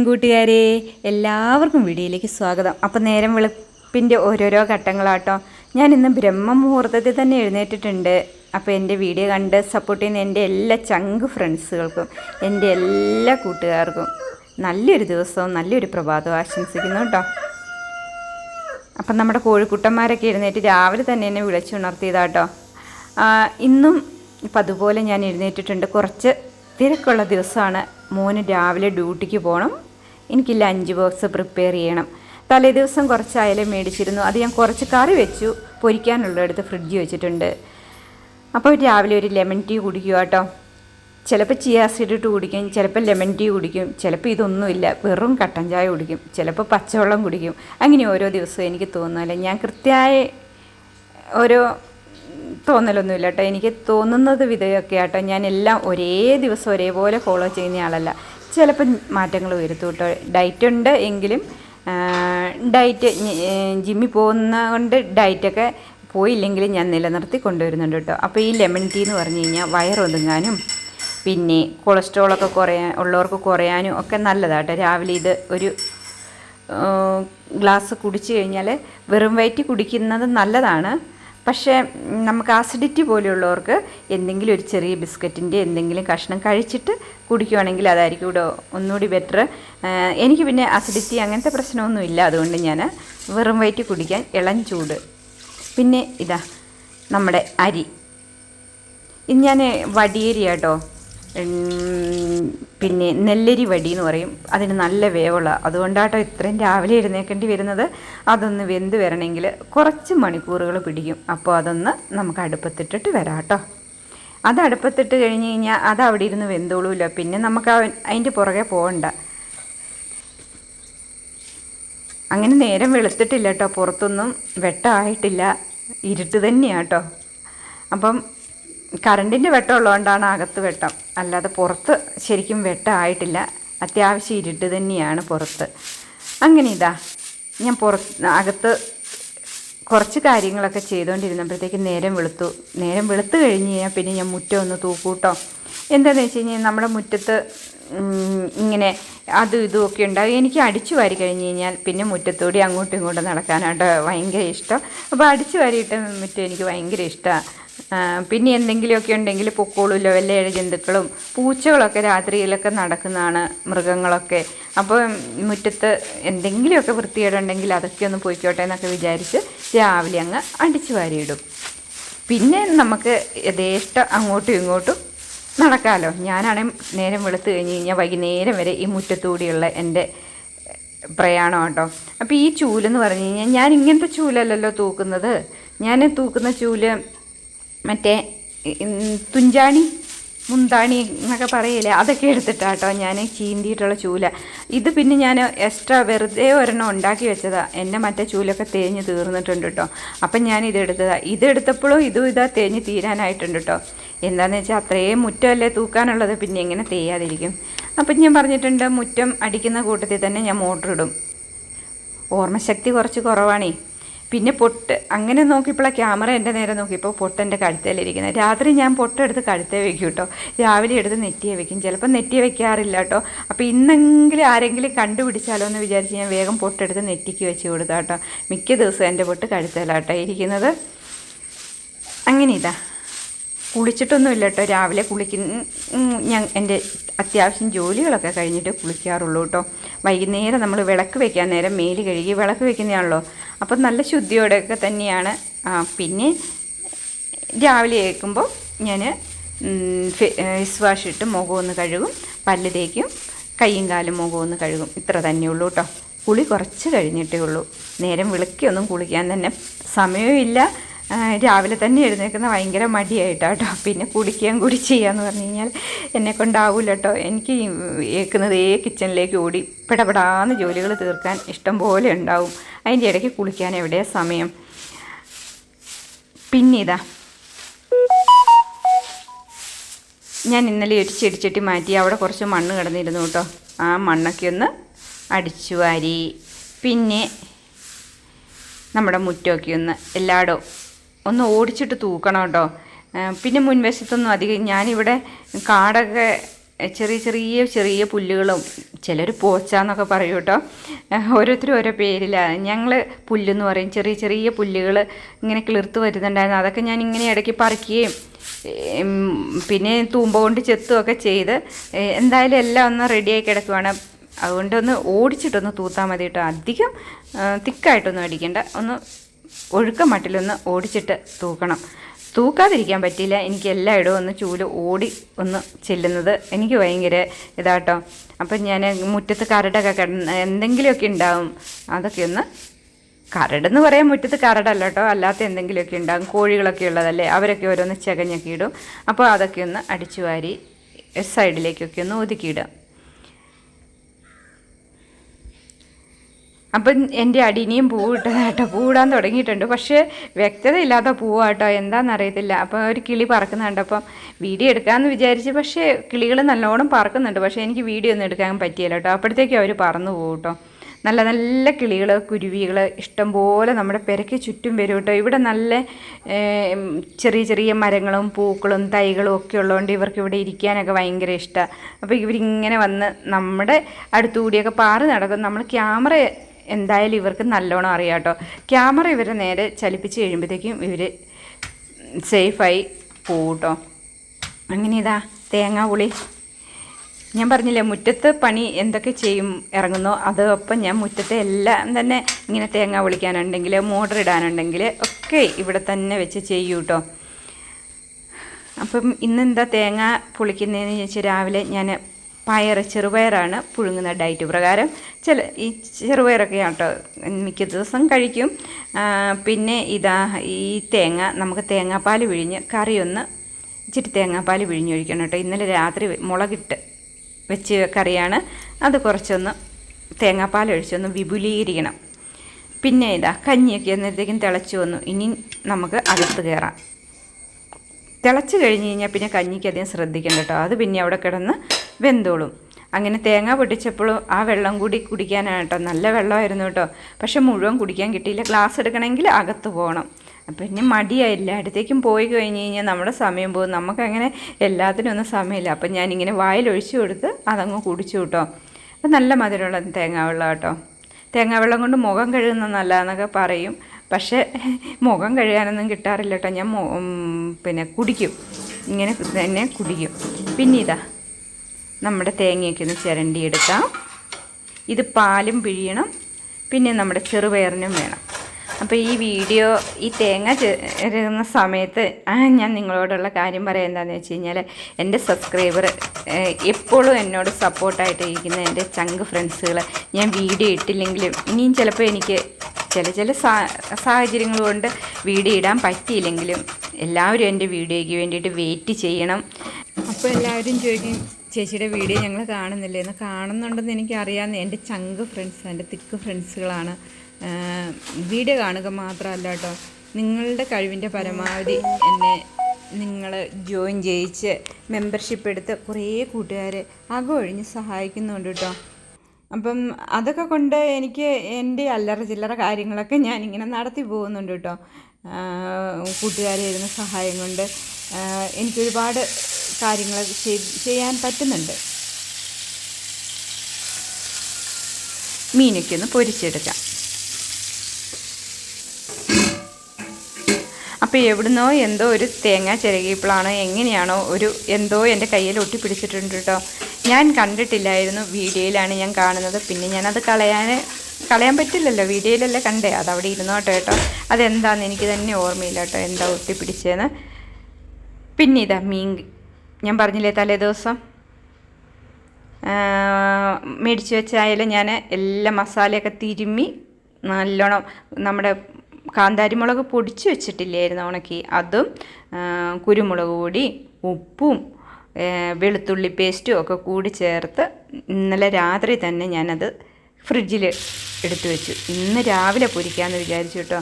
കൂട്ടുകാരെ എല്ലാവർക്കും വീഡിയോയിലേക്ക് സ്വാഗതം. അപ്പം നേരം വെളുപ്പിന്റെ ഓരോരോ ഘട്ടങ്ങളാട്ടോ. ഞാൻ ഇന്ന് ബ്രഹ്മമുഹൂർത്തത്തിൽ തന്നെ എഴുന്നേറ്റിട്ടുണ്ട്. അപ്പോൾ എന്റെ വീഡിയോ കണ്ട് സപ്പോർട്ട് ചെയ്യുന്ന എന്റെ എല്ലാ ചങ്ക് ഫ്രണ്ട്സുകൾക്കും എന്റെ എല്ലാ കൂട്ടുകാർക്കും നല്ലൊരു ദിവസവും നല്ലൊരു പ്രഭാതവും ആശംസിക്കുന്നു കേട്ടോ. അപ്പം നമ്മുടെ കോഴിക്കുട്ടന്മാരൊക്കെ എഴുന്നേറ്റ് രാവിലെ തന്നെ എന്നെ വിളിച്ചുണർത്തിയതാട്ടോ. ഇന്നും ഇപ്പം അതുപോലെ ഞാൻ എഴുന്നേറ്റിട്ടുണ്ട്. കുറച്ച് തിരക്കുള്ള ദിവസമാണ്. മോന് രാവിലെ ഡ്യൂട്ടിക്ക് പോകണം എനിക്ക് ലഞ്ച് ബോക്സ് പ്രിപ്പയർ ചെയ്യണം. തലേ ദിവസം കുറച്ച് അയല മേടിച്ചിരുന്നു. അത് ഞാൻ കുറച്ച് കറി വെച്ചു. പൊരിക്കാനുള്ളടുത്ത് ഫ്രിഡ്ജ് വെച്ചിട്ടുണ്ട്. അപ്പോൾ രാവിലെ ഒരു ലെമൺ ടീ കുടിക്കുക കേട്ടോ. ചിലപ്പോൾ ചിയാസിഡ് ഇട്ട് കുടിക്കും. ചിലപ്പോൾ ലെമൺ ടീ കുടിക്കും. ചിലപ്പോൾ ഇതൊന്നുമില്ല. വെറും കട്ടൻ ചായ കുടിക്കും. ചിലപ്പോൾ പച്ചവെള്ളം കുടിക്കും. അങ്ങനെ ഓരോ ദിവസവും എനിക്ക് തോന്നുന്നില്ല ഞാൻ കൃത്യമായ ഓരോ തോന്നലൊന്നുമില്ല കേട്ടോ. എനിക്ക് തോന്നുന്നത് വിധമൊക്കെ ആട്ടോ. ഞാൻ എല്ലാം ഒരേ ദിവസം ഒരേപോലെ ഫോളോ ചെയ്യുന്ന ആളല്ല. ചിലപ്പോൾ മാറ്റങ്ങൾ വരുത്തു കേട്ടോ. ഡയറ്റ് ഉണ്ട് എങ്കിലും ഡയറ്റ് ജിമ്മി പോകുന്ന കൊണ്ട് ഡയറ്റൊക്കെ പോയില്ലെങ്കിലും ഞാൻ നിലനിർത്തി കൊണ്ടുവരുന്നുണ്ട് കേട്ടോ. അപ്പോൾ ഈ ലെമൺ ടീ എന്ന് പറഞ്ഞു കഴിഞ്ഞാൽ വയറൊതുങ്ങാനും പിന്നെ കൊളസ്ട്രോളൊക്കെ കുറയാൻ ഉള്ളവർക്ക് കുറയാനും ഒക്കെ നല്ലതാട്ടോ രാവിലെ ഇത് ഒരു ഗ്ലാസ് കുടിച്ചു കഴിഞ്ഞാൽ വെറും വയറ്റി കുടിക്കുന്നത് നല്ലതാണ്. പക്ഷേ നമുക്ക് ആസിഡിറ്റി പോലെയുള്ളവർക്ക് എന്തെങ്കിലും ഒരു ചെറിയ ബിസ്ക്കറ്റിന്റെ എന്തെങ്കിലും കഷ്ണം കഴിച്ചിട്ട് കുടിക്കുവാണെങ്കിൽ അതായിരിക്കും ഇവിടെ ഒന്നുകൂടി ബെറ്റർ എനിക്ക് പിന്നെ ആസിഡിറ്റി അങ്ങനത്തെ പ്രശ്നമൊന്നുമില്ല അതുകൊണ്ട് ഞാൻ വെറും വയറ്റ് കുടിക്കാൻ ഇളം ചൂട്. പിന്നെ ഇതാ നമ്മുടെ അരി. ഇത് ഞാൻ വടിയേരി കേട്ടോ പിന്നെ നെല്ലരി വടി എന്ന് പറയും. അതിന് നല്ല വേവുള്ള. അതുകൊണ്ടാട്ടോ ഇത്രയും രാവിലെ എഴുന്നേക്കേണ്ടി വരുന്നത്. അതൊന്ന് വെന്ത് വരണമെങ്കിൽ കുറച്ച് മണിക്കൂറുകൾ പിടിക്കും. അപ്പോൾ അതൊന്ന് നമുക്ക് അടുപ്പത്തിട്ടിട്ട് വരാം കേട്ടോ അത് അടുപ്പത്തിട്ട് കഴിഞ്ഞ് കഴിഞ്ഞാൽ അത് അവിടെ ഇരുന്ന് വെന്തോളൂല്ലോ പിന്നെ നമുക്ക് അതിന്റെ പുറകെ പോകണ്ട. അങ്ങനെ നേരം വെളുത്തിട്ടില്ല കേട്ടോ. പുറത്തൊന്നും വെട്ടമായിട്ടില്ല ഇരുട്ട് തന്നെയാട്ടോ അപ്പം കറണ്ടിന്റെ വെട്ടമുള്ളതുകൊണ്ടാണ് അകത്ത് വെട്ടം. അല്ലാതെ പുറത്ത് ശരിക്കും വെട്ടമായിട്ടില്ല അത്യാവശ്യം ഇരുട്ട് തന്നെയാണ് പുറത്ത്. അങ്ങനെ ഇതാ. ഞാൻ പുറത്ത് അകത്ത് കുറച്ച് കാര്യങ്ങളൊക്കെ ചെയ്തുകൊണ്ടിരുന്നപ്പോഴത്തേക്ക് നേരം വെളുത്തു. നേരം വെളുത്തു കഴിഞ്ഞ് കഴിഞ്ഞാൽ പിന്നെ ഞാൻ മുറ്റം ഒന്ന് തൂക്കൂട്ടോ. എന്താണെന്ന് വെച്ച് കഴിഞ്ഞാൽ നമ്മുടെ മുറ്റത്ത് ഇങ്ങനെ അതും ഇതും ഒക്കെ ഉണ്ടാകും എനിക്ക് അടിച്ചു വാരി കഴിഞ്ഞ് കഴിഞ്ഞാൽ പിന്നെ മുറ്റത്തൂടി അങ്ങോട്ടും ഇങ്ങോട്ടും നടക്കാനായിട്ട് ഭയങ്കര ഇഷ്ടം. അപ്പോൾ അടിച്ചു വാരിയിട്ട് മുറ്റം എനിക്ക് ഭയങ്കര ഇഷ്ടമാണ് പിന്നെ എന്തെങ്കിലുമൊക്കെ ഉണ്ടെങ്കിൽ പൊക്കോളുമല്ലോ വല്ല ജന്തുക്കളും. പൂച്ചകളൊക്കെ രാത്രിയിലൊക്കെ നടക്കുന്നതാണ് മൃഗങ്ങളൊക്കെ. അപ്പോൾ മുറ്റത്ത് എന്തെങ്കിലുമൊക്കെ വൃത്തികേടുണ്ടെങ്കിൽ അതൊക്കെ ഒന്ന് പോയിക്കോട്ടെ എന്നൊക്കെ വിചാരിച്ച് രാവിലെ അങ്ങ് അടിച്ചു വാരിയിടും. പിന്നെ നമുക്ക് യഥേഷ്ടം അങ്ങോട്ടും ഇങ്ങോട്ടും നടക്കാമല്ലോ ഞാനാണെങ്കിൽ നേരം വെളുത്ത് കഴിഞ്ഞ് കഴിഞ്ഞാൽ വൈകുന്നേരം വരെ ഈ മുറ്റത്തൂടിയുള്ള എന്റെ പ്രയാണം കേട്ടോ അപ്പോൾ ഈ ചൂലെന്ന് പറഞ്ഞു കഴിഞ്ഞാൽ ഞാൻ ഇങ്ങനത്തെ ചൂലല്ലല്ലോ തൂക്കുന്നത്. ഞാൻ തൂക്കുന്ന ചൂൽ മറ്റേ തുഞ്ചാണി മുന്താണി എന്നൊക്കെ പറയില്ലേ? അതൊക്കെ എടുത്തിട്ടാട്ടോ ഞാൻ ചീന്തിയിട്ടുള്ള ചൂല. ഇത് പിന്നെ ഞാൻ എക്സ്ട്രാ വെറുതെ ഒരെണ്ണം ഉണ്ടാക്കി വെച്ചതാ. എന്റെ മറ്റേ ചൂലൊക്കെ തേഞ്ഞ് തീർന്നിട്ടുണ്ട് കേട്ടോ അപ്പം ഞാൻ ഇതെടുത്തതാ ഇതെടുത്തപ്പോഴും ഇതും ഇതാ തേഞ്ഞ് തീരാനായിട്ടുണ്ട് കേട്ടോ എന്താണെന്ന് വെച്ചാൽ അത്രയും മുറ്റമല്ലേ തൂക്കാനുള്ളത്. പിന്നെ എങ്ങനെ തേയാതിരിക്കും? അപ്പം ഞാൻ പറഞ്ഞിട്ടുണ്ട് മുറ്റം അടിക്കുന്ന കൂട്ടത്തിൽ തന്നെ ഞാൻ മോട്ടറിടും. ഓർമ്മശക്തി കുറച്ച് കുറവാണേ. പിന്നെ പൊട്ട്. അങ്ങനെ നോക്കിയപ്പോഴാണ് ക്യാമറ എന്റെ നേരെ നോക്കിയപ്പോൾ പൊട്ട് എന്റെ കഴുത്തേലിരിക്കുന്നത്. രാത്രി ഞാൻ പൊട്ടെടുത്ത് കഴുത്തേ വെക്കും കേട്ടോ. രാവിലെ എടുത്ത് നെറ്റിയെ വെക്കും. ചിലപ്പോൾ നെറ്റിയെ വെക്കാറില്ല കേട്ടോ. അപ്പോൾ ഇന്നെങ്കിലും ആരെങ്കിലും കണ്ടുപിടിച്ചാലോ എന്ന് വിചാരിച്ച് ഞാൻ വേഗം പൊട്ടെടുത്ത് നെറ്റിക്ക് വെച്ച് കൊടുത്താ കേട്ടോ. മിക്ക ദിവസവും എന്റെ പൊട്ട് കഴുത്തേലാട്ടോ ഇരിക്കുന്നത്. അങ്ങനെ ഇതാ. കുളിച്ചിട്ടൊന്നുമില്ല കേട്ടോ രാവിലെ കുളിക്കുന്ന ഞാൻ എന്റെ അത്യാവശ്യം ജോലികളൊക്കെ കഴിഞ്ഞിട്ട് കുളിക്കാറുള്ളൂ കേട്ടോ വൈകുന്നേരം നമ്മൾ വിളക്ക് വെക്കാൻ നേരം മേൽ കഴുകി വിളക്ക് വെക്കുന്നതാണല്ലോ. അപ്പം നല്ല ശുദ്ധിയോടെയൊക്കെ തന്നെയാണ്. പിന്നെ രാവിലെ കേൾക്കുമ്പോൾ ഞാൻ ഫേസ് വാഷ് ഇട്ട് മുഖം ഒന്ന് കഴുകും. പല്ല് തേക്കും. കൈയും കാലും മുഖം ഒന്ന് കഴുകും. ഇത്ര തന്നെയുള്ളൂ കേട്ടോ കുളി കുറച്ച് കഴിഞ്ഞിട്ടേ ഉള്ളൂ. നേരം വിളക്കിയൊന്നും കുളിക്കാൻ തന്നെ സമയമില്ല. രാവിലെ തന്നെ എഴുന്നേൽക്കുന്ന ഭയങ്കര മടിയായിട്ടാട്ടോ. പിന്നെ കുടിക്കുകയും കൂടി ചെയ്യാന്ന് പറഞ്ഞു കഴിഞ്ഞാൽ എന്നെ കൊണ്ടാവില്ല കേട്ടോ എനിക്ക് ഏക്കുന്നത് കിച്ചണിലേക്ക് ഓടി പെടപെടാന്ന് ജോലികൾ തീർക്കാൻ ഇഷ്ടം പോലെ ഉണ്ടാവും. അതിന്റെ ഇടയ്ക്ക് കുളിക്കാൻ എവിടെയാ സമയം? പിന്നെ ഇതാ ഞാൻ ഇന്നലെ ഒരു ചെടിച്ചട്ടി മാറ്റി അവിടെ കുറച്ച് മണ്ണ് കിടന്നിരുന്നു കേട്ടോ ആ മണ്ണൊക്കെ ഒന്ന് അടിച്ചു വാരി. പിന്നെ നമ്മുടെ മുറ്റമൊക്കെ ഒന്ന് എല്ലായിടവും ഒന്ന് ഓടിച്ചിട്ട് തൂക്കണം കേട്ടോ. പിന്നെ മുൻവശത്തൊന്നും അധികം ഞാനിവിടെ കാടൊക്കെ ചെറിയ ചെറിയ ചെറിയ പുല്ലുകളും ചിലർ പോച്ച എന്നൊക്കെ പറയും കേട്ടോ. ഓരോരുത്തരും ഓരോ പേരിലാണ് ഞങ്ങൾ പുല്ലെന്ന് പറയും. ചെറിയ ചെറിയ പുല്ലുകൾ ഇങ്ങനെ കിളിർത്ത് വരുന്നുണ്ടായിരുന്നു. അതൊക്കെ ഞാൻ ഇങ്ങനെ ഇടയ്ക്ക് പറിക്കുകയും പിന്നെ തൂമ്പ കൊണ്ട് ചെത്തുമൊക്കെ ചെയ്ത് എന്തായാലും എല്ലാം ഒന്ന് റെഡിയായി കിടക്കുവാണ്. അതുകൊണ്ട് ഒന്ന് ഓടിച്ചിട്ടൊന്ന് തൂത്താൽ മതി കേട്ടോ. അധികം തിക്കായിട്ടൊന്നും അടിക്കണ്ട. ഒന്ന് ഒഴുക്ക മട്ടിലൊന്ന് ഓടിച്ചിട്ട് തൂക്കണം. തൂക്കാതിരിക്കാൻ പറ്റിയില്ല. എനിക്ക് എല്ലായിടവും ഒന്ന് ചൂൽ ഓടി ഒന്ന് ചെല്ലുന്നത് എനിക്ക് ഭയങ്കര ഇതാട്ടോ. അപ്പം ഞാൻ മുറ്റത്ത് കരടൊക്കെ കിടന്ന് എന്തെങ്കിലുമൊക്കെ ഉണ്ടാവും. അതൊക്കെ ഒന്ന് കരടെന്ന് പറയാൻ മുറ്റത്ത് കരടല്ല കേട്ടോ. അല്ലാത്ത എന്തെങ്കിലുമൊക്കെ ഉണ്ടാകും കോഴികളൊക്കെ ഉള്ളതല്ലേ? അവരൊക്കെ ഓരോന്ന് ചകഞ്ഞൊക്കെ ഇടും. അപ്പോൾ അതൊക്കെ ഒന്ന് അടിച്ചു വാരി സൈഡിലേക്കൊക്കെ ഒന്ന് ഒതുക്കിയിടുക അപ്പം എന്റെ അടിനിയും പൂവിട്ടതാട്ടോ. പൂവിടാൻ തുടങ്ങിയിട്ടുണ്ട്. പക്ഷേ വ്യക്തതയില്ലാത്ത പൂവാട്ടോ? എന്താണെന്നറിയത്തില്ല അപ്പോൾ ഒരു കിളി പറക്കുന്നുണ്ട്. അപ്പം വീഡിയോ എടുക്കാമെന്ന് വിചാരിച്ച് പക്ഷേ കിളികൾ നല്ലോണം പറക്കുന്നുണ്ട്. പക്ഷേ എനിക്ക് വീഡിയോ ഒന്നും എടുക്കാൻ പറ്റിയില്ല കേട്ടോ. അപ്പോഴത്തേക്കും അവർ പറന്നു പോകും കേട്ടോ. നല്ല നല്ല കിളികൾ കുരുവികൾ ഇഷ്ടംപോലെ നമ്മുടെ പെരയ്ക്ക് ചുറ്റും വരും കേട്ടോ. ഇവിടെ നല്ല ചെറിയ ചെറിയ മരങ്ങളും പൂക്കളും തൈകളും ഒക്കെ ഉള്ളതുകൊണ്ട് ഇവർക്ക് ഇവിടെ ഇരിക്കാനൊക്കെ ഭയങ്കര ഇഷ്ടമാണ്. അപ്പോൾ ഇവരിങ്ങനെ വന്ന് നമ്മുടെ അടുത്തുകൂടിയൊക്കെ പാറി നടക്കും. നമ്മൾ ക്യാമറ എന്തായാലും ഇവർക്ക് നല്ലോണം അറിയാം കേട്ടോ. ക്യാമറ ഇവരെ നേരെ ചലിപ്പിച്ച് കഴിയുമ്പോഴത്തേക്കും ഇവർ സേഫായി പോവും കേട്ടോ. അങ്ങനെ ഇതാ തേങ്ങാ പുളി. ഞാൻ പറഞ്ഞില്ലേ മുറ്റത്ത് പണി എന്തൊക്കെ ചെയ്യും ഇറങ്ങുന്നോ അതൊപ്പം ഞാൻ മുറ്റത്തെ എല്ലാം തന്നെ ഇങ്ങനെ തേങ്ങ വിളിക്കാനുണ്ടെങ്കിൽ മോട്ടർ ഇടാനുണ്ടെങ്കിൽ ഒക്കെ ഇവിടെ തന്നെ വെച്ച് ചെയ്യൂ കേട്ടോ. അപ്പം ഇന്നെന്താ തേങ്ങ പൊളിക്കുന്നതെന്ന് ചോദിച്ചാൽ രാവിലെ ഞാൻ പയർ ചെറുപയറാണ് പുഴുങ്ങുന്ന ഡയറ്റ് പ്രകാരം. ചില ഈ ചെറുപയറൊക്കെ കേട്ടോ മിക്ക ദിവസം കഴിക്കും. പിന്നെ ഇതാ ഈ തേങ്ങ നമുക്ക് തേങ്ങാപ്പാൽ പിഴിഞ്ഞ് കറിയൊന്ന് ഇച്ചിരി തേങ്ങാപ്പാൽ പിഴിഞ്ഞൊഴിക്കണം കേട്ടോ. ഇന്നലെ രാത്രി മുളകിട്ട് വെച്ച് കറിയാണ്. അത് കുറച്ചൊന്ന് തേങ്ങാപ്പാൽ ഒഴിച്ചൊന്ന് വിപുലീകരിക്കണം. പിന്നെ ഇതാ കഞ്ഞിയൊക്കെ എന്നത്തേക്കും തിളച്ചു വന്നു. ഇനി നമുക്ക് അകത്ത് കയറാം. തിളച്ച് കഴിഞ്ഞ് കഴിഞ്ഞാൽ പിന്നെ കഞ്ഞിക്ക് അധികം ശ്രദ്ധിക്കണം കേട്ടോ. അത് പിന്നെ അവിടെ കിടന്ന് വെന്തോളും. അങ്ങനെ തേങ്ങ പൊട്ടിച്ചപ്പോഴും ആ വെള്ളം കൂടി കുടിക്കാനാണ് കേട്ടോ. നല്ല വെള്ളമായിരുന്നു കേട്ടോ. പക്ഷെ മുഴുവൻ കുടിക്കാൻ കിട്ടിയില്ല. ഗ്ലാസ് എടുക്കണമെങ്കിൽ അകത്ത് പോകണം. അപ്പം പിന്നെ മടിയായി. എല്ലായിടത്തേക്കും പോയി കഴിഞ്ഞ് കഴിഞ്ഞാൽ നമ്മുടെ സമയം പോകും. നമുക്കങ്ങനെ എല്ലാത്തിനും ഒന്നും സമയമില്ല. അപ്പം ഞാനിങ്ങനെ വായിലൊഴിച്ചു കൊടുത്ത് അതങ്ങ് കുടിച്ചു കേട്ടോ. അപ്പം നല്ല മധുരമുള്ള തേങ്ങാവെള്ളം കേട്ടോ. തേങ്ങാവെള്ളം കൊണ്ട് മുഖം കഴുകുന്ന നല്ലതെന്നൊക്കെ പറയും. പക്ഷേ മുഖം കഴുകാനൊന്നും കിട്ടാറില്ല കേട്ടോ. ഞാൻ പിന്നെ കുടിക്കും. ഇങ്ങനെ തന്നെ കുടിക്കും. പിന്നെ ഇതാ. നമ്മുടെ തേങ്ങയൊക്കെ ഒന്ന് ചിരണ്ടിയെടുക്കാം. ഇത് പാലും പിഴിയണം പിന്നെ നമ്മുടെ ചെറുപയറിനും വേണം. അപ്പോൾ ഈ വീഡിയോ ഈ തേങ്ങ ചേരുന്ന സമയത്ത് ഞാൻ നിങ്ങളോടുള്ള കാര്യം പറയാം എന്താണെന്ന് വെച്ച് കഴിഞ്ഞാൽ എന്റെ സബ്സ്ക്രൈബർ എപ്പോഴും എന്നോട് സപ്പോർട്ടായിട്ട് ഇരിക്കുന്ന എന്റെ ചങ്ക് ഫ്രണ്ട്സുകൾ ഞാൻ വീഡിയോ ഇട്ടില്ലെങ്കിലും ഇനിയും ചിലപ്പോൾ എനിക്ക് ചില ചില സാഹചര്യങ്ങൾ കൊണ്ട് വീഡിയോ ഇടാൻ പറ്റിയില്ലെങ്കിലും എല്ലാവരും എന്റെ വീഡിയോയ്ക്ക് വേണ്ടിയിട്ട് വെയിറ്റ് ചെയ്യണം. അപ്പോൾ എല്ലാവരും ചോദിക്കും ചേച്ചിയുടെ വീഡിയോ ഞങ്ങൾ കാണുന്നില്ലേ? എന്ന് കാണുന്നുണ്ടെന്ന് എനിക്കറിയാമെന്ന് എന്റെ ചങ്ക് ഫ്രണ്ട്സ് എന്റെ തിക്ക് ഫ്രണ്ട്സുകളാണ് വീഡിയോ കാണുക മാത്രമല്ല കേട്ടോ. നിങ്ങളുടെ കഴിവിന്റെ പരമാവധി എന്നെ നിങ്ങൾ ജോയിൻ ചെയ്യിച്ച് മെമ്പർഷിപ്പ് എടുത്ത് കുറേ കൂട്ടുകാരെ അകമൊഴിഞ്ഞ് സഹായിക്കുന്നുണ്ട് കേട്ടോ. അപ്പം അതൊക്കെ കൊണ്ട് എനിക്ക് എന്റെ അല്ലറ ചില്ലറ കാര്യങ്ങളൊക്കെ ഞാനിങ്ങനെ നടത്തി പോകുന്നുണ്ട് കേട്ടോ. കൂട്ടുകാരെ ഇരുന്ന സഹായം കൊണ്ട്. എനിക്കൊരുപാട് കാര്യങ്ങൾ ചെയ്യാൻ പറ്റുന്നുണ്ട്. മീനൊക്കെ ഒന്ന് പൊരിച്ചെടുക്കാം. അപ്പോൾ എവിടുന്നോ എന്തോ ഒരു തേങ്ങ ചിരകിയപ്പോഴാണ് എങ്ങനെയാണോ ഒരു എന്തോ എന്റെ കയ്യിൽ ഒട്ടിപ്പിടിച്ചിട്ടുണ്ട് കേട്ടോ. ഞാൻ കണ്ടിട്ടില്ലായിരുന്നു വീഡിയോയിലാണ് ഞാൻ കാണുന്നത്. പിന്നെ ഞാനത് കളയാൻ കളയാൻ പറ്റില്ലല്ലോ. വീഡിയോയിലല്ലേ കണ്ടേ. അതവിടെ ഇരുന്നോട്ടോ കേട്ടോ അതെന്താണെന്ന് എനിക്ക് തന്നെ ഓർമ്മയില്ല കേട്ടോ എന്താ ഒട്ടിപ്പിടിച്ചതെന്ന് പിന്നെ ഇതാ മീൻ ഞാൻ പറഞ്ഞില്ലേ തലേ ദിവസം? മേടിച്ച് വെച്ചായാലും ഞാൻ എല്ലാ മസാലയൊക്കെ തിരുമ്മി നല്ലോണം നമ്മുടെ കാന്താരിമുളക് പൊടിച്ച് വെച്ചിട്ടില്ലായിരുന്നു ഉണക്കി. അതും കുരുമുളക് പൊടി ഉപ്പും വെളുത്തുള്ളി പേസ്റ്റും ഒക്കെ കൂടി ചേർത്ത് ഇന്നലെ രാത്രി തന്നെ ഞാനത് ഫ്രിഡ്ജിൽ എടുത്തു വെച്ചു. ഇന്ന് രാവിലെ പൊരിക്കാമെന്ന് വിചാരിച്ചു കേട്ടോ.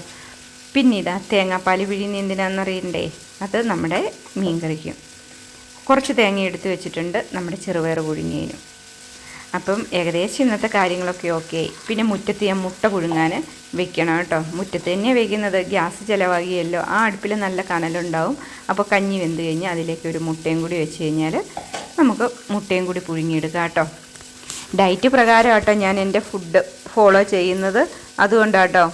പിന്നെ ഇതാ തേങ്ങാപ്പാൽ പിഴിയുന്ന എന്തിനാണെന്നറിയണ്ടേ അത് നമ്മുടെ മീൻ കറിക്കും കുറച്ച് തേങ്ങ എടുത്ത് വെച്ചിട്ടുണ്ട് നമ്മുടെ ചെറുപയർ പുഴുങ്ങിയതിനും. അപ്പം ഏകദേശം ഇന്നത്തെ കാര്യങ്ങളൊക്കെ ഓക്കെ. ആയി പിന്നെ മുറ്റത്ത് ഞാൻ മുട്ട പുഴുങ്ങാൻ വെക്കണം കേട്ടോ. മുറ്റത്ത് തന്നെ വെക്കുന്നത്. ഗ്യാസ് ചിലവാകിയല്ലോ. ആ അടുപ്പിൽ നല്ല കനലുണ്ടാവും. അപ്പോൾ കഞ്ഞി വെന്ത് കഴിഞ്ഞാൽ അതിലേക്ക് ഒരു മുട്ടയും കൂടി വെച്ച് കഴിഞ്ഞാൽ നമുക്ക് മുട്ടയും കൂടി പുഴുങ്ങിയെടുക്കാം കേട്ടോ. ഡയറ്റ് പ്രകാരം കേട്ടോ ഞാൻ എന്റെ ഫുഡ് ഫോളോ ചെയ്യുന്നത്. അതുകൊണ്ടാട്ടോ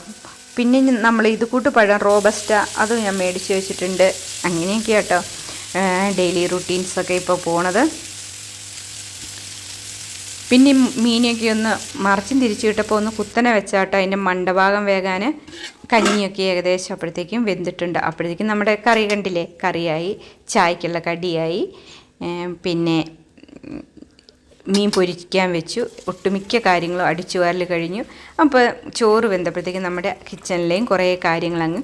പിന്നെ നമ്മൾ ഇത് കൂട്ട് പഴം റോബസ്റ്റ അതും ഞാൻ മേടിച്ച് വെച്ചിട്ടുണ്ട്. അങ്ങനെയൊക്കെ കേട്ടോ. ഡെയിലി റുട്ടീൻസൊക്കെ ഇപ്പോൾ പോണത്. പിന്നെ മീനെയൊക്കെ ഒന്ന് മറിച്ചും തിരിച്ചു വിട്ടപ്പോൾ ഒന്ന് കുത്തനെ വെച്ചാട്ടോ അതിന്റെ മണ്ടഭാഗം വേകാൻ. കഞ്ഞിയൊക്കെ ഏകദേശം അപ്പോഴത്തേക്കും വെന്തിട്ടുണ്ട്. അപ്പോഴത്തേക്കും നമ്മുടെ കറി കണ്ടില്ലേ? കറിയായി ചായക്കുള്ള കടിയായി. പിന്നെ മീൻ പൊരിക്കാൻ വെച്ചു. ഒട്ടുമിക്ക കാര്യങ്ങളും അടിച്ചു വാരൽ കഴിഞ്ഞു. അപ്പോൾ ചോറ് വെന്തപ്പോഴത്തേക്കും നമ്മുടെ കിച്ചണിലെയും കുറേ കാര്യങ്ങളങ്ങ്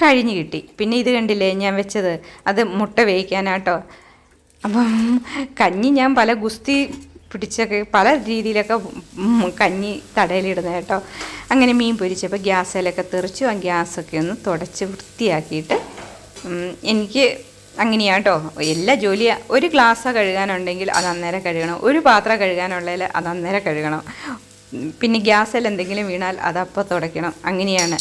കഴിഞ്ഞ് കിട്ടി. പിന്നെ ഇത് കണ്ടില്ലേ ഞാൻ വെച്ചത്? അത് മുട്ട വേവിക്കാനാട്ടോ. അപ്പം കഞ്ഞി ഞാൻ പല ഗുസ്തി പിടിച്ചൊക്കെ പല രീതിയിലൊക്കെ കഞ്ഞി തടയിലിടുന്നത് കേട്ടോ. അങ്ങനെ മീൻ പൊരിച്ചപ്പോൾ ഗ്യാസിലൊക്കെ തെറിച്ചു. ആ ഗ്യാസൊക്കെ ഒന്ന് തുടച്ച് വൃത്തിയാക്കിയിട്ട് എനിക്ക് അങ്ങനെയാട്ടോ എല്ലാ ജോലിയും. ഒരു ഗ്ലാസ് കഴുകാനുണ്ടെങ്കിൽ അത് അന്നേരം കഴുകണം. ഒരു പാത്രം കഴുകാനുള്ളതിൽ അത് അന്നേരം കഴുകണം. പിന്നെ ഗ്യാസിൽ എന്തെങ്കിലും വീണാൽ അതപ്പോൾ തുടയ്ക്കണം. അങ്ങനെയാണ്.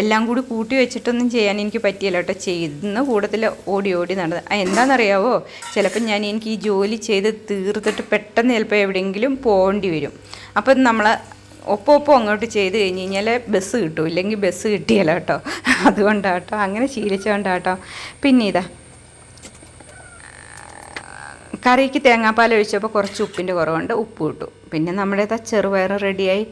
എല്ലാം കൂടി കൂട്ടി വെച്ചിട്ടൊന്നും ചെയ്യാൻ എനിക്ക് പറ്റിയില്ല കേട്ടോ. ചെയ്യുന്ന കൂട്ടത്തിൽ ഓടി ഓടി നടന്ന്. എന്താണെന്നറിയാവോ? ചിലപ്പോൾ ഞാൻ എനിക്ക് ഈ ജോലി ചെയ്ത് തീർത്തിട്ട് പെട്ടെന്ന് ചിലപ്പോൾ എവിടെയെങ്കിലും പോകേണ്ടി വരും. അപ്പം നമ്മൾ ഒപ്പം ഒപ്പം അങ്ങോട്ട് ചെയ്ത് കഴിഞ്ഞ് കഴിഞ്ഞാൽ ബസ് കിട്ടും. ഇല്ലെങ്കിൽ ബസ് കിട്ടിയല്ലോ കേട്ടോ. അതുകൊണ്ടാട്ടോ. അങ്ങനെ ശീലിച്ചുകൊണ്ടാട്ടോ പിന്നെ ഇതാ. കറിക്ക് തേങ്ങാപ്പാൽ ഒഴിച്ചപ്പോൾ കുറച്ച് ഉപ്പിന്റെ കുറവുണ്ട്. ഉപ്പ് ഇട്ടു. പിന്നെ നമ്മുടെ ഇതാ ചെറുപയർ റെഡിയായി.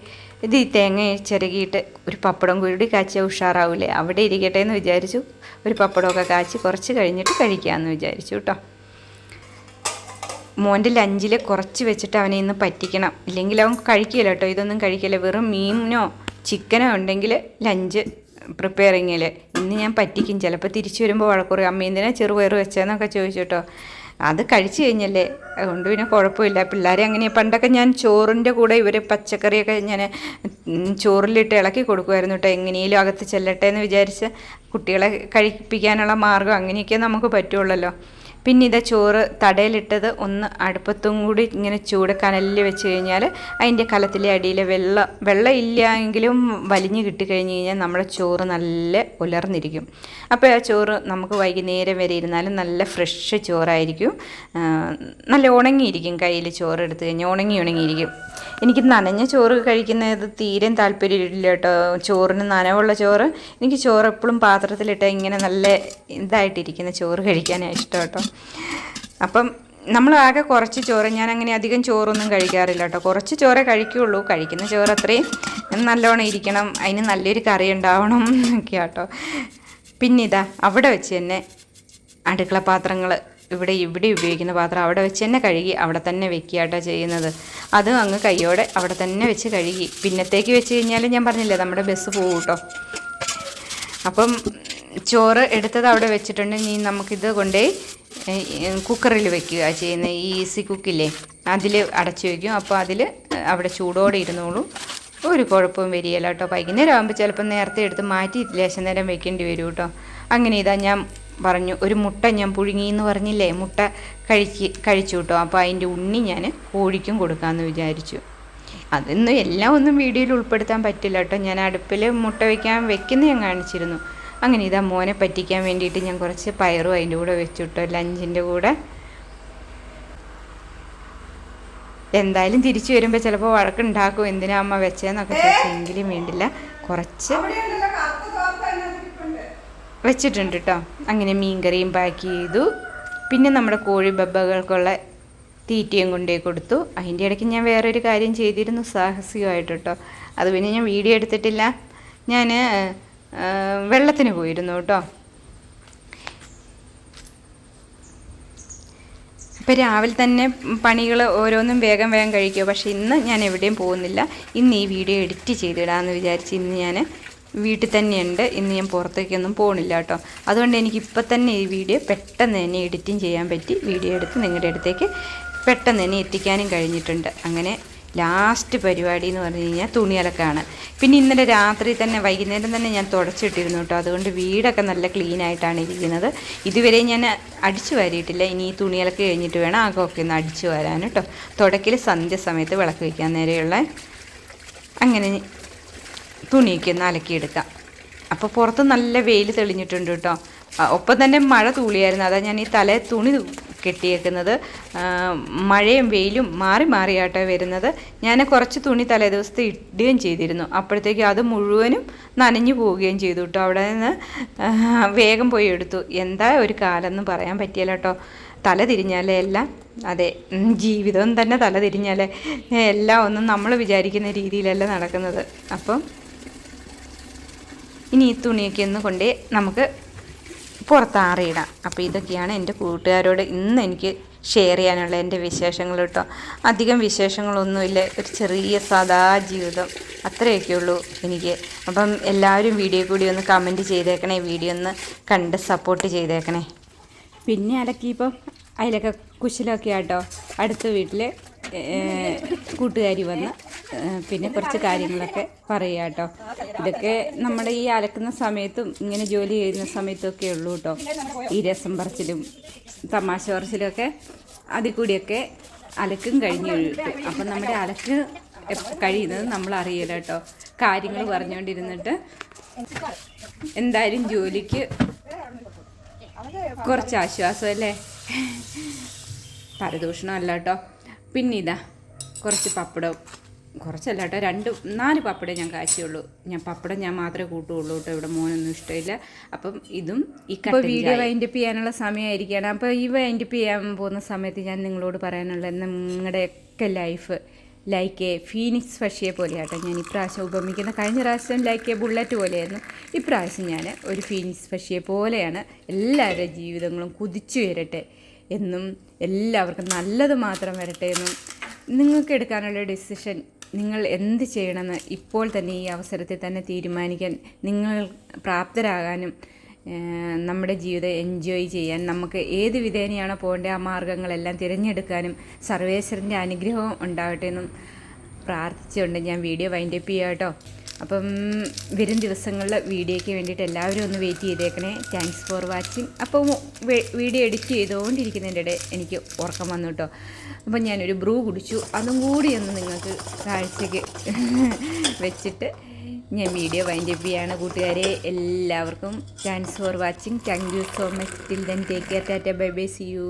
ഇത് ഈ തേങ്ങ ചിരകിയിട്ട് ഒരു പപ്പടം കൂടി കാച്ചിയാൽ ഉഷാറാവില്ലേ അവിടെ ഇരിക്കട്ടെ എന്ന് വിചാരിച്ചു. ഒരു പപ്പടമൊക്കെ കാച്ചി കുറച്ച് കഴിഞ്ഞിട്ട് കഴിക്കാമെന്ന് വിചാരിച്ചു കേട്ടോ. മോന്റെ ലഞ്ചിൽ കുറച്ച് വെച്ചിട്ട് അവനെ ഇന്ന് പറ്റിക്കണം. ഇല്ലെങ്കിൽ അവൻ കഴിക്കില്ല കേട്ടോ. ഇതൊന്നും കഴിക്കില്ല. വെറും മീനോ ചിക്കനോ ഉണ്ടെങ്കിൽ ലഞ്ച് പ്രിപ്പയറിങ്ങിൽ. ഇന്ന് ഞാൻ പറ്റിക്കും. ചിലപ്പോൾ തിരിച്ചു വരുമ്പോൾ വഴക്കുറയും അമ്മ എന്തിനാ ചെറുപയർ വെച്ചതെന്നൊക്കെ ചോദിച്ചു കേട്ടോ. അത് കഴിച്ചു കഴിഞ്ഞല്ലേ? അതുകൊണ്ട് പിന്നെ കുഴപ്പമില്ല. പിള്ളേരെ അങ്ങനെ പണ്ടൊക്കെ ഞാൻ ചോറിന്റെ കൂടെ ഇവർ പച്ചക്കറിയൊക്കെ ഞാൻ ചോറിലിട്ട് ഇളക്കി കൊടുക്കുമായിരുന്നു കേട്ടോ. എങ്ങനെയും അകത്ത് ചെല്ലട്ടെ എന്ന് വിചാരിച്ച് കുട്ടികളെ കഴിപ്പിക്കാനുള്ള മാർഗം അങ്ങനെയൊക്കെ നമുക്ക് പറ്റുള്ളല്ലോ. പിന്നെ ഇതാ ചോറ് തടയിലിട്ടത് ഒന്ന് അടുപ്പത്തും കൂടി ഇങ്ങനെ ചൂട് കനലിൽ വെച്ച് കഴിഞ്ഞാൽ അതിന്റെ കലത്തിലെ അടിയിൽ വെള്ളം വെള്ളം ഇല്ല എങ്കിലും വലിഞ്ഞ് കിട്ടിക്കഴിഞ്ഞ് കഴിഞ്ഞാൽ നമ്മുടെ ചോറ് നല്ല ഉലർന്നിരിക്കും. അപ്പോൾ ആ ചോറ് നമുക്ക് വൈകുന്നേരം വരെ ഇരുന്നാലും നല്ല ഫ്രഷ് ചോറായിരിക്കും. നല്ല ഉണങ്ങിയിരിക്കും കയ്യിൽ ചോറ് എടുത്ത് കഴിഞ്ഞാൽ ഉണങ്ങി ഉണങ്ങിയിരിക്കും. എനിക്ക് നനഞ്ഞ ചോറ് കഴിക്കുന്നത് തീരെ താല്പര്യമില്ല കേട്ടോ. ചോറിന് നനവുള്ള ചോറ്. എനിക്ക് ചോറ് എപ്പോഴും പാത്രത്തിലിട്ട് ഇങ്ങനെ നല്ല ഇതായിട്ടിരിക്കുന്ന ചോറ് കഴിക്കാനാണ് ഇഷ്ടം കേട്ടോ. അപ്പം നമ്മൾ ആകെ കുറച്ച് ചോറ് ഞാൻ അങ്ങനെ അധികം ചോറൊന്നും കഴിക്കാറില്ല കേട്ടോ കുറച്ച് ചോറേ കഴിക്കുകയുള്ളൂ കഴിക്കുന്ന ചോറ് അത്രയും നല്ലോണം ഇരിക്കണം. അതിന് നല്ലൊരു കറി ഉണ്ടാവണം എന്നൊക്കെ കേട്ടോ പിന്നെ ഇതാ അവിടെ വെച്ച് തന്നെ അടുക്കള പാത്രങ്ങൾ ഇവിടെ ഇവിടെ ഉപയോഗിക്കുന്ന പാത്രം അവിടെ വെച്ച് തന്നെ കഴുകി അവിടെ തന്നെ വെക്കുക കേട്ടോ ചെയ്യുന്നത്. അതും അങ്ങ് കൈയോടെ അവിടെ തന്നെ വെച്ച് കഴുകി. പിന്നത്തേക്ക് വെച്ച് കഴിഞ്ഞാൽ ഞാൻ പറഞ്ഞില്ലേ നമ്മുടെ ബസ് പോകും കേട്ടോ അപ്പം ചോറ് എടുത്തത് അവിടെ വെച്ചിട്ടുണ്ട്. ഇനി നമുക്കിത് കൊണ്ടേ കുക്കറിൽ വെക്കുക ചെയ്യുന്നത് ഈ ഈസി കുക്കില്ലേ? അതിൽ അടച്ചു വയ്ക്കും അപ്പോൾ അതിൽ അവിടെ ചൂടോടെ ഇരുന്നോളും. ഒരു കുഴപ്പവും വരികയില്ല കേട്ടോ. വൈകുന്നേരം ആകുമ്പോൾ ചിലപ്പോൾ നേരത്തെ എടുത്ത് മാറ്റി ലേശം നേരം വെക്കേണ്ടി വരും കേട്ടോ. അങ്ങനെ ഇതാ ഞാൻ പറഞ്ഞു ഒരു മുട്ട ഞാൻ പുഴുങ്ങി എന്ന് പറഞ്ഞില്ലേ? മുട്ട കഴിച്ച് കഴിച്ചു കേട്ടോ. അപ്പോൾ അതിന്റെ ഉണ്ണി ഞാൻ കോഴിക്കും കൊടുക്കാമെന്ന് വിചാരിച്ചു. അതൊന്നും എല്ലാം ഒന്നും വീഡിയോയിൽ ഉൾപ്പെടുത്താൻ പറ്റില്ല കേട്ടോ. ഞാൻ അടുപ്പിൽ മുട്ട വയ്ക്കാൻ വെക്കുന്ന ഞാൻ കാണിച്ചിരുന്നു. അങ്ങനെ ഇതാ മോനെ പറ്റിക്കാൻ വേണ്ടിയിട്ട് ഞാൻ കുറച്ച് പയറും അതിന്റെ കൂടെ വെച്ചു കേട്ടോ ലഞ്ചിന്റെ കൂടെ. എന്തായാലും തിരിച്ചു വരുമ്പോൾ ചിലപ്പോൾ വഴക്കുണ്ടാക്കും എന്തിനാ അമ്മ വെച്ചതെന്നൊക്കെ ചോദിച്ചെങ്കിലും വേണ്ടില്ല. കുറച്ച് വെച്ചിട്ടുണ്ട് കേട്ടോ അങ്ങനെ മീൻകറിയും പാക്ക് ചെയ്തു. പിന്നെ നമ്മുടെ കോഴി ബബ്ബകൾക്കുള്ള തീറ്റയും കൊണ്ടേ കൊടുത്തു. അതിന്റെ ഇടയ്ക്ക് ഞാൻ വേറൊരു കാര്യം ചെയ്തിരുന്നു സാഹസികമായിട്ട് കേട്ടോ അത് പിന്നെ ഞാൻ വീഡിയോ എടുത്തിട്ടില്ല. ഞാൻ വെള്ളത്തിന് പോയിരുന്നു കേട്ടോ. അപ്പോൾ രാവിലെ തന്നെ പണികൾ ഓരോന്നും വേഗം വേഗം കഴിക്കുക. പക്ഷേ ഇന്ന് ഞാൻ എവിടെയും പോകുന്നില്ല. ഇന്ന് ഈ വീഡിയോ എഡിറ്റ് ചെയ്തിടാമെന്ന് വിചാരിച്ച് ഇന്ന് ഞാൻ വീട്ടിൽ തന്നെയുണ്ട്. ഇന്ന് ഞാൻ പുറത്തേക്കൊന്നും പോകണില്ല കേട്ടോ. അതുകൊണ്ട് എനിക്ക് ഇപ്പം തന്നെ ഈ വീഡിയോ പെട്ടെന്ന് തന്നെ എഡിറ്റിങ് ചെയ്യാൻ പറ്റി. വീഡിയോ എടുത്ത് നിങ്ങളുടെ അടുത്തേക്ക് പെട്ടെന്ന് തന്നെ എത്തിക്കാനും കഴിഞ്ഞിട്ടുണ്ട്. അങ്ങനെ ലാസ്റ്റ് പരിപാടി എന്ന് പറഞ്ഞു കഴിഞ്ഞാൽ തുണി അലക്കാണ് പിന്നെ ഇന്നലെ രാത്രി തന്നെ വൈകുന്നേരം തന്നെ ഞാൻ തുടച്ചിട്ടിരുന്നു കേട്ടോ. അതുകൊണ്ട് വീടൊക്കെ നല്ല ക്ലീൻ ആയിട്ടാണ് ഇരിക്കുന്നത്. ഇതുവരെ ഞാൻ അടിച്ചു വാരിയിട്ടില്ല. ഇനി ഈ തുണി അലക്ക് കഴിഞ്ഞിട്ട് വേണം ആകൊക്കെ ഒന്ന് അടിച്ചു വരാൻ കേട്ടോ. തുടക്കിൽ സന്ധ്യ സമയത്ത് വിളക്ക് വയ്ക്കാൻ നേരെയുള്ള അങ്ങനെ തുണിയൊക്കെ ഒന്ന് അലക്കിയെടുക്കാം അപ്പോൾ പുറത്ത് നല്ല വെയിൽ തെളിഞ്ഞിട്ടുണ്ട് കേട്ടോ. ഒപ്പം തന്നെ മഴ തൂളിയായിരുന്നു. അതാ ഞാൻ ഈ തല തുണി കെട്ടിയേക്കുന്നത്. മഴയും വെയിലും മാറി മാറിയാട്ടോ വരുന്നത്. ഞാൻ കുറച്ച് തുണി തലേദിവസത്തെ ഇടുകയും ചെയ്തിരുന്നു. അപ്പോഴത്തേക്കും അത് മുഴുവനും നനഞ്ഞു പോവുകയും ചെയ്തു കേട്ടോ അവിടെ നിന്ന് വേഗം പോയി എടുത്തു. എന്താ ഒരു കാലം കാലമെന്ന് പറയാൻ പറ്റിയല്ലോ കേട്ടോ തല തിരിഞ്ഞാലേ എല്ലാം അതെ ജീവിതം തന്നെ തല തിരിഞ്ഞാലേ എല്ലാം ഒന്നും നമ്മൾ വിചാരിക്കുന്ന രീതിയിലല്ല നടക്കുന്നത്. അപ്പം ഇനി ഈ തുണിയൊക്കെ ഒന്ന് കൊണ്ടേ നമുക്ക് പുറത്താറിയിടാം. അപ്പോൾ ഇതൊക്കെയാണ് എന്റെ കൂട്ടുകാരോട് ഇന്ന് എനിക്ക് ഷെയർ ചെയ്യാനുള്ള എന്റെ വിശേഷങ്ങൾ കേട്ടോ. അധികം വിശേഷങ്ങളൊന്നുമില്ല. ഒരു ചെറിയ സാധാ ജീവിതം. അത്രയൊക്കെ ഉള്ളൂ എനിക്ക്. അപ്പം എല്ലാവരും വീഡിയോ കൂടി ഒന്ന് കമന്റ് ചെയ്തേക്കണേ. വീഡിയോ ഒന്ന് കണ്ട് സപ്പോർട്ട് ചെയ്തേക്കണേ. പിന്നെ അലക്കിയപ്പം അതിലൊക്കെ കുശലൊക്കെ ആട്ടോ അടുത്ത വീട്ടിൽ കൂട്ടുകാരി വന്ന് പിന്നെ കുറച്ച് കാര്യങ്ങളൊക്കെ പറയുക കേട്ടോ. ഇതൊക്കെ നമ്മുടെ ഈ അലക്കുന്ന സമയത്തും ഇങ്ങനെ ജോലി ചെയ്യുന്ന സമയത്തൊക്കെ ഉള്ളൂ കേട്ടോ. ഈ രസം പറച്ചിലും തമാശ പറച്ചിലുമൊക്കെ അതിൽ കൂടിയൊക്കെ അലക്കും കഴിഞ്ഞ് കിട്ടും അപ്പം നമ്മുടെ അലക്ക് കഴിയുന്നത് നമ്മൾ അറിയില്ല കേട്ടോ. കാര്യങ്ങൾ പറഞ്ഞുകൊണ്ടിരുന്നിട്ട് എന്തായാലും ജോലിക്ക് കുറച്ച് ആശ്വാസം അല്ലേ? പരദൂഷണം അല്ല കേട്ടോ. പിന്നെ ഇതാ കുറച്ച് പപ്പടം കുറച്ചല്ല കേട്ടോ രണ്ട് നാല് പപ്പടം ഞാൻ കാച്ചിയുള്ളൂ. ഞാൻ പപ്പടം ഞാൻ മാത്രമേ കൂട്ടുള്ളൂ കേട്ടോ ഇവിടെ മോനൊന്നും ഇഷ്ടമില്ല. അപ്പം ഇതും ഈ ഇപ്പോൾ വീഡിയോ വൈൻഡപ്പ് ചെയ്യാനുള്ള സമയമായിരിക്കുകയാണ്. അപ്പോൾ ഈ വൈൻഡപ്പ് ചെയ്യാൻ പോകുന്ന സമയത്ത് ഞാൻ നിങ്ങളോട് പറയാനുള്ള നിങ്ങളുടെയൊക്കെ ലൈഫ് ലൈക്ക് എ ഫീനിക്സ് പക്ഷിയെ പോലെയാട്ടോ ഞാൻ ഇപ്രാവശ്യം ഉപമിക്കുന്ന കഴിഞ്ഞ പ്രാവശ്യം ലൈക്ക് എ ബുള്ളറ്റ് പോലെയായിരുന്നു. ഇപ്രാവശ്യം ഞാൻ ഒരു ഫീനിക്സ് പക്ഷിയെ പോലെയാണ് എല്ലാവരുടെ ജീവിതങ്ങളും കുതിച്ചു വരട്ടെ എന്നും എല്ലാവർക്കും നല്ലത് മാത്രം വരട്ടെ എന്നും നിങ്ങൾക്ക് എടുക്കാനുള്ള ഡിസിഷൻ നിങ്ങൾ എന്ത് ചെയ്യണമെന്ന് ഇപ്പോൾ തന്നെ ഈ അവസരത്തിൽ തന്നെ തീരുമാനിക്കാൻ നിങ്ങൾ പ്രാപ്തരാകാനും നമ്മുടെ ജീവിതം എൻജോയ് ചെയ്യാൻ നമുക്ക് ഏത് വിധേനയാണോ പോകേണ്ടത് ആ മാർഗങ്ങളെല്ലാം തിരഞ്ഞെടുക്കാനും സർവേശ്വരന്റെ അനുഗ്രഹവും ഉണ്ടാവട്ടെ എന്നും പ്രാർത്ഥിച്ചുകൊണ്ട് ഞാൻ വീഡിയോ വൈൻഡപ്പ് ചെയ്യാം കേട്ടോ. അപ്പം വരും ദിവസങ്ങളിലെ വീഡിയോയ്ക്ക് വേണ്ടിയിട്ട് എല്ലാവരും ഒന്ന് വെയിറ്റ് ചെയ്തേക്കണേ. താങ്ക്സ് ഫോർ വാച്ചിങ് അപ്പം വീഡിയോ എഡിറ്റ് ചെയ്തുകൊണ്ടിരിക്കുന്നതിന്റെ ഇടയിൽ എനിക്ക് ഉറക്കം വന്നു കേട്ടോ. അപ്പം ഞാനൊരു ബ്രൂ കുടിച്ചു. അതും കൂടി ഒന്ന് നിങ്ങൾക്ക് കാഴ്ചയ്ക്ക് വെച്ചിട്ട് ഞാൻ വീഡിയോ വൈൻഡപ്പ് ചെയ്യാണ്. കൂട്ടുകാരെ എല്ലാവർക്കും thanks for watching thank you so much till then take care tata bye bye see you